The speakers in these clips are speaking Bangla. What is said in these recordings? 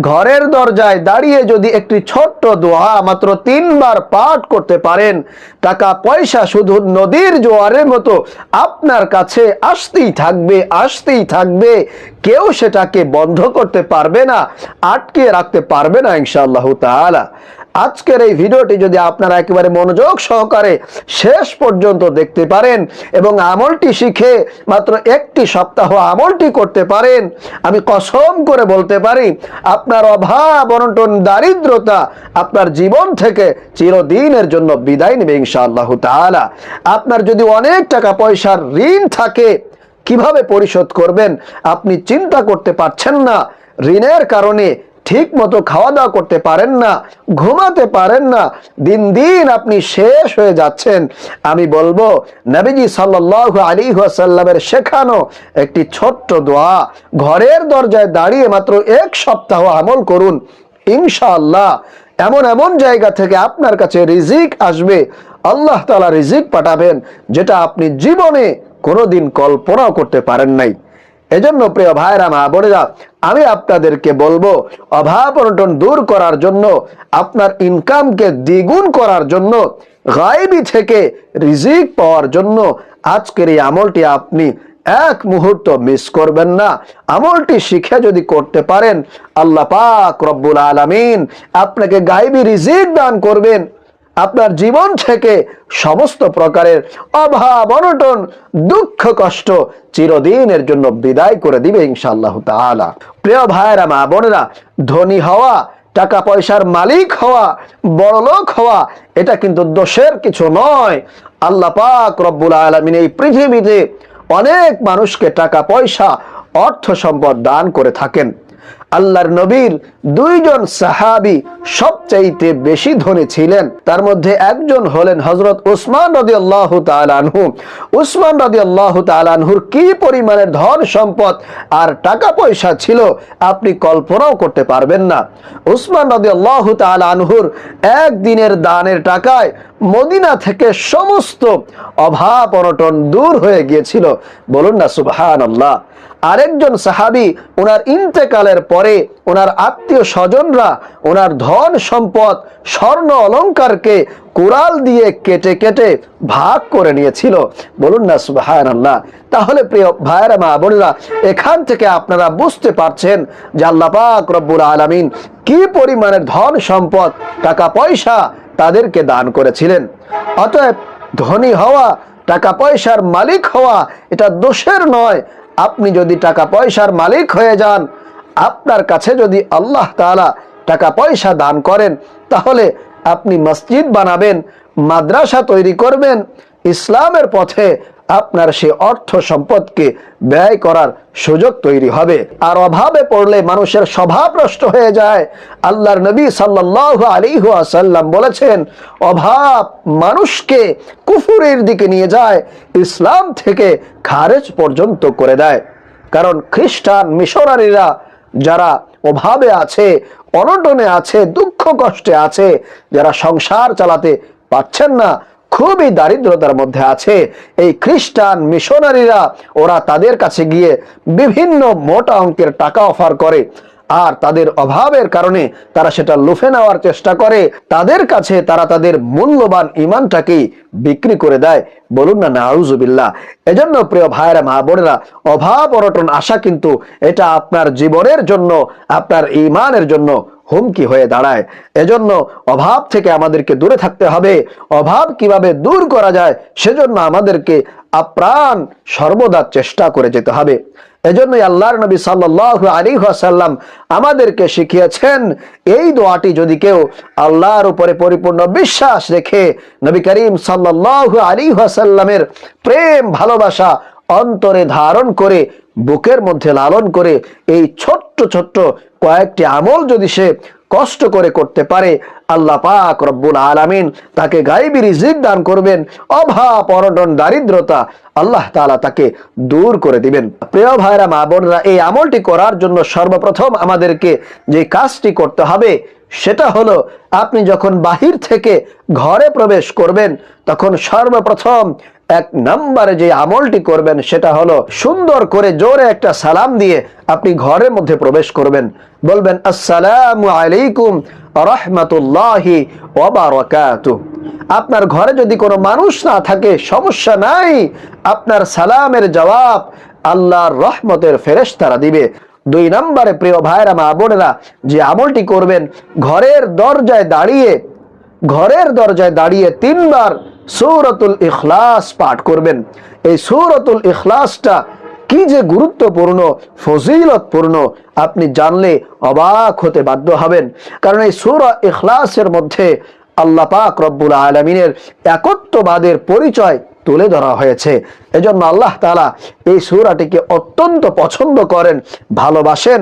ঘরের দরজায় দাঁড়িয়ে যদি একটি ছোট্ট দোয়া মাত্র তিনবার পাঠ করতে পারেন, টাকা পয়সা শুধু নদীর জোয়ারের মতো আপনার কাছে আসতেই থাকবে আসতেই থাকবে। কেউ সেটাকে বন্ধ করতে পারবে না, আটকে রাখতে পারবে না ইনশাআল্লাহ তাআলা। আজকের এই ভিডিওটি যদি আপনারা একেবারে মনোযোগ সহকারে শেষ পর্যন্ত দেখতে পারেন এবং আমলটি শিখে মাত্র একটি সপ্তাহ আমলটি করতে পারেন, আমি কসম করে বলতে পারি, আপনার অভাব, অনটন, দারিদ্রতা আপনার জীবন থেকে চিরদিনের জন্য বিদায় নেবে ইনশাআল্লাহ তাআলা। আপনার যদি অনেক টাকা পয়সার ঋণ থাকে, কীভাবে পরিশোধ করবেন? আপনি চিন্তা করতে পারছেন না। ঋণের কারণে ঠিক মতো খাওয়া দাওয়া করতে পারেন না, ঘুমাতে পারেন না, দিন দিন আপনি শেষ হয়ে যাচ্ছেন। আমি বলব, নবীজি সাল্লাহ আলী সাল্লামের শেখানো একটি ছোট্ট দোয়া, ঘরের দরজায় দাঁড়িয়ে মাত্র এক সপ্তাহ আমল করুন। ইনশাআল্লাহ, এমন এমন জায়গা থেকে আপনার কাছে রিজিক আসবে, আল্লাহ তালা রিজিক পাঠাবেন, যেটা আপনি জীবনে কোনোদিন কল্পনাও করতে পারেন নাই। এজন্য প্রিয় ভাইরা মা বোনেরা, আমি আপনাদেরকে বলব, অভাব অনটন দূর করার জন্য, আপনার ইনকামকে দ্বিগুণ করার জন্য, গায়েবি থেকে রিজিক পাওয়ার জন্য আজকের এই আমলটি আপনি এক মুহূর্ত মিস করবেন না। আমলটি শিখে যদি করতে পারেন, আল্লাহ পাক রব্বুল আলামিন আপনাকে গায়েবি রিজিক দান করবেন। আপনার জীবন থেকে সমস্ত প্রকারের অভাব, অনটন, দুঃখ, কষ্ট চিরদিনের জন্য বিদায় করে দিবে ইনশাআল্লাহ তাআলা। প্রিয় ভাইয়েরা, মা বোনেরা, ধনী হওয়া টাকা পয়সার মালিক হওয়া বড়লোক হওয়া, এটা কিন্তু দোষের কিছু নয়। আল্লাহ পাক রব্বুল আলমিন এই পৃথিবীতে অনেক মানুষকে টাকা পয়সা অর্থ সম্পদ দান করে থাকেন। আল্লাহর নবীর দুইজন সাহাবি সবচাইতে বেশি ধনী ছিলেন। তার মধ্যে একজন হলেন হজরত উসমান রদি আল্লাহ তালানহু উসমান রদি আল্লাহ তালানহুর কি পরিমাণের ধন সম্পদ আর টাকা পয়সা ছিল আপনি কল্পনাও করতে পারবেন না। উসমান রদি আল্লাহ তালানহুর একদিনের দানের টাকায় মদিনা থেকে সমস্ত অভাব অনটন দূর হয়ে গিয়েছিল। বলুন না সুবহান আল্লাহ আরেকজন সাহাবি ওনার ইন্তেকালের পরে ওনার আত্মীয় স্বজনরা ওনার ধন সম্পদ, স্বর্ণ অলংকারকে কুড়াল দিয়ে কেটে কেটে ভাগ করে নিয়েছিল। বলুন না আল্লাহ তাহলে প্রিয় ভাইয়েরা, মা বোনেরা, এখান থেকে আপনারা বুঝতে পারছেন যে আল্লাহ পাক রব্বুল আলমিন কি পরিমাণের ধন সম্পদ, টাকা পয়সা তাদেরকে দান করেছিলেন। অতএব ধনী হওয়া টাকা পয়সার মালিক হওয়া এটা দোষের নয়। আপনি যদি টাকা পয়সার মালিক হয়ে যান, আপনার কাছে যদি আল্লাহ তালা টাকা পয়সা দান করেন, তাহলে আপনি মসজিদ বানাবেন, মাদ্রাসা তৈরি করবেন, ইসলামের পথে আপনার সে অর্থ সম্পদকে ব্যয় করার সুযোগ তৈরি হবে। আর অভাবে পড়লে মানুষের স্বভাব নষ্ট হয়ে যায়। আল্লাহর নবী সাল্লাহ আলী আসাল্লাম বলেছেন, অভাব মানুষকে কুফুরের দিকে নিয়ে যায়, ইসলাম থেকে খারেজ পর্যন্ত করে দেয়। কারণ খ্রিস্টান মিশনারিরা যারা অভাবে আছে, অনটনে আছে, দুঃখ কষ্টে আছে, যারা সংসার চালাতে পারছেন না খুবই দারিদ্রতার মধ্যে আছে। এই খ্রিস্টান মিশনারিরা, ওরা তাদের কাছে গিয়ে বিভিন্ন মোটা অঙ্কের টাকা অফার করে। আর তাদের অভাবের কারণে তারা সেটা লুফে নেওয়ার চেষ্টা করে। তাদের কাছে তারা তাদের মূল্যবান ইমানটাকেই বিক্রি করে দেয়। বলুন না, নাউজুবিল্লাহ। এজন্য প্রিয় ভাইয়েরা, মা বোনেরা, অভাব অনটন, আশা কিন্তু এটা আপনার জীবনের জন্য, আপনার ইমানের জন্য হুমকি হয়ে দাঁড়ায়। এজন্য অভাব থেকে আমাদেরকে দূরে থাকতে হবে। অভাব কীভাবে দূর করা যায়, সেজন্য আমাদেরকে আপ্রাণ সর্বদা চেষ্টা করে যেতে হবে। এজন্যই আল্লাহর নবী সাল্লাহ আলী সাল্লাম আমাদেরকে শিখিয়েছেন, এই দোয়াটি যদি কেউ আল্লাহর উপরে পরিপূর্ণ বিশ্বাস রেখে নবী করিম সাল্লাহ আলী সাল্লামের প্রেম, ভালোবাসা অন্তরে ধারণ করে বুকের মধ্যে লালন করে এই ছোট্ট ছোট্ট কয়েকটি আমল যদি সে কষ্ট করে করতে পারে, আল্লাহ পাক রব্বুল আলামিন তাকে গাইবি রিজিক দান করবেন। অভাব, অনটন, দারিদ্রতা আল্লাহ তাআলা তাকে দূর করে দিবেন। প্রিয় ভাইরা, মা বোনরা, এই আমলটি করার জন্য সর্বপ্রথম আমাদেরকে যে কাজটি করতে হবে, সেটা হলো আপনি যখন বাহির থেকে ঘরে প্রবেশ করবেন, তখন সর্বপ্রথম এক নম্বরে যে আমলটি করবেন সেটা হলো সুন্দর করে জোরে একটা সালাম দিয়ে আপনি ঘরের মধ্যে প্রবেশ করবেন। বলবেন, আসসালামু আলাইকুম রহমতুল্লাহি আপনার ঘরে যদি কোনো মানুষ না থাকে, সমস্যা নাই। আপনার সালামের জবাব আল্লাহর রহমতের ফেরেশতারা দিবে। দুই নম্বরে প্রিয় ভাইরা মা বোনেরা, যে আমলটি করবেন, ঘরের দরজায় দাঁড়িয়ে, ঘরের দরজায় দাঁড়িয়ে তিনবার সৌরতুল ইখলাস পাঠ করবেন। এই সৌরতুল ইখলাসটা কি যে গুরুত্বপূর্ণ, ফজিলতপূর্ণ, আপনি জানলে অবাক হতে বাধ্য হবেন। কারণ এই সূরা ইখলাসের মধ্যে আল্লাহ পাক রব্বুল আলমিনের একত্ববাদের পরিচয় তুলে ধরা হয়েছে। এজন্য আল্লাহ তালা এই সূরাটিকে অত্যন্ত পছন্দ করেন, ভালোবাসেন।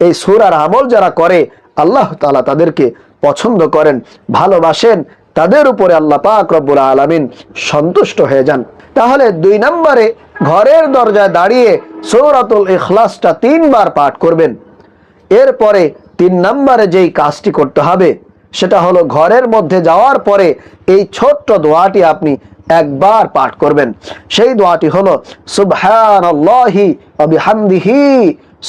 এই সূরার আমল যারা করে, আল্লাহ তালা তাদেরকে পছন্দ করেন, ভালোবাসেন। তাদের উপরে আল্লাহ পাক রব্বুল আলামিন সন্তুষ্ট হয়ে যান। তাহলে দুই নম্বরে ঘরের দরজায় দাঁড়িয়ে সৌরাতুল ইখলাসটা তিনবার পাঠ করবেন। এরপরে তিন নম্বরে যেই কাজটি করতে হবে, সেটা হলো ঘরের মধ্যে যাওয়ার পরে এই ছোট্ট দোয়াটি আপনি একবার পাঠ করবেন। সেই দোয়াটি হলো, সুবহানাল্লাহি ওয়া বিহামদিহি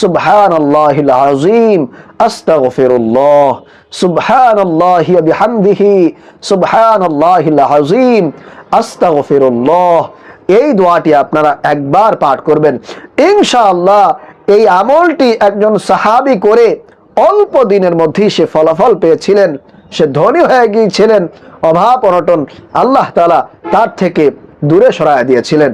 সুবহানাল্লাহিল আযীম, আস্তাগফিরুল্লাহ, সুবহানাল্লাহি ওয়া বিহামদিহি, সুবহানাল্লাহিল আযীম, আস্তাগফিরুল্লাহ। এই দোয়াটি আপনারা একবার পাঠ করবেন। ইনশাআল্লাহ এই আমলটি একজন সাহাবী করে অল্প দিনের মধ্যেই সে ফলাফল পেয়েছিলেন। সে ধনী হয়ে গিয়েছিলেন, অভাব অনটন আল্লাহ তাআলা তার থেকে দূরে সরায় দিয়েছিলেন।